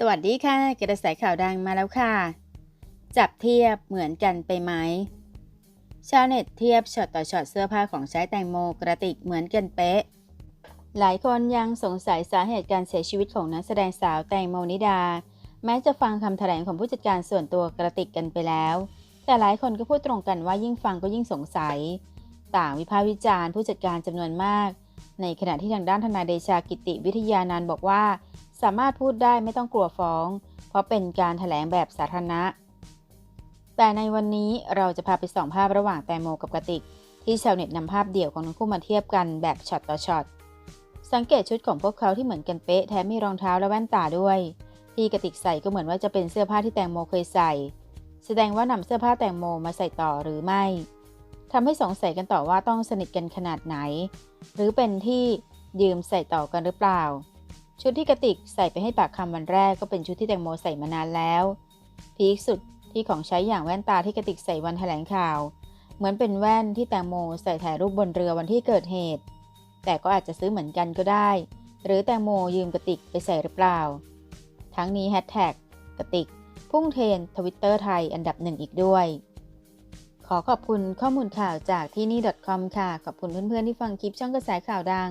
สวัสดีค่ะกระแสข่าวดังมาแล้วค่ะ จับเทียบเหมือนกันไปไหม ชาวเน็ตเทียบช็อตต่อช็อตเสื้อผ้าของใช้แตงโมกระติกเหมือนกันเป๊ะ หลายคนยังสงสัยสาเหตุการเสียชีวิตของนักแสดงสาวแตงโมนิดา แม้จะฟังคำแถลงของผู้จัดการส่วนตัวกระติกกันไปแล้ว แต่หลายคนก็พูดตรงกันว่ายิ่งฟังก็ยิ่งสงสัย ต่างวิพากษ์วิจารณ์ผู้จัดการจำนวนมาก ในขณะที่ทางด้านทนายเดชากิติวิทยานันท์บอกว่า สามารถพูดได้ไม่ต้องกลัวฟ้อง เพราะเป็นการถแถลงแบบสาธารณะ แต่ในวันนี้เราจะพาไปส่องภาพระหว่างแตงโมกับกระติก ที่ชาวเน็ตนำภาพเดี่ยวของทั้งคู่มาเทียบกันแบบช็อตต่อช็อต สังเกตชุดของพวกเขาที่เหมือนกันเป๊ะแถมมีรองเท้าและแว่นตาด้วย ที่กระติกใส่ก็เหมือนว่าจะเป็นเสื้อผ้าที่แตงโมเคยใส่ แสดงว่านำเสื้อผ้าแตงโมมาใส่ต่อหรือไม่ทำให้สงสัยกันต่อว่าต้องสนิทกันขนาดไหน หรือเป็นที่ยืมใส่ต่อกันหรือเปล่า ชุดที่กระติกใส่ไปให้ปากคำวันแรกก็เป็นชุดที่แตงโมใส่มานานแล้ว พีคสุดที่ของใช้อย่างแว่นตาที่กระติกใส่วันแถลงข่าว เหมือนเป็นแว่นที่แตงโมใส่ถ่ายรูปบนเรือวันที่เกิดเหตุ แต่ก็อาจจะซื้อเหมือนกันก็ได้ หรือแตงโมยืมกระติกไปใส่หรือเปล่า ทั้งนี้แฮชแท็กกระติกพุ่งเทรนทวิตเตอร์ไทยอันดับหนึ่งอีกด้วย ขอขอบคุณข้อมูลข่าวจากที่นี่ .com ค่ะ ขอบคุณเพื่อนๆที่ฟังคลิปช่องกระแสข่าวดัง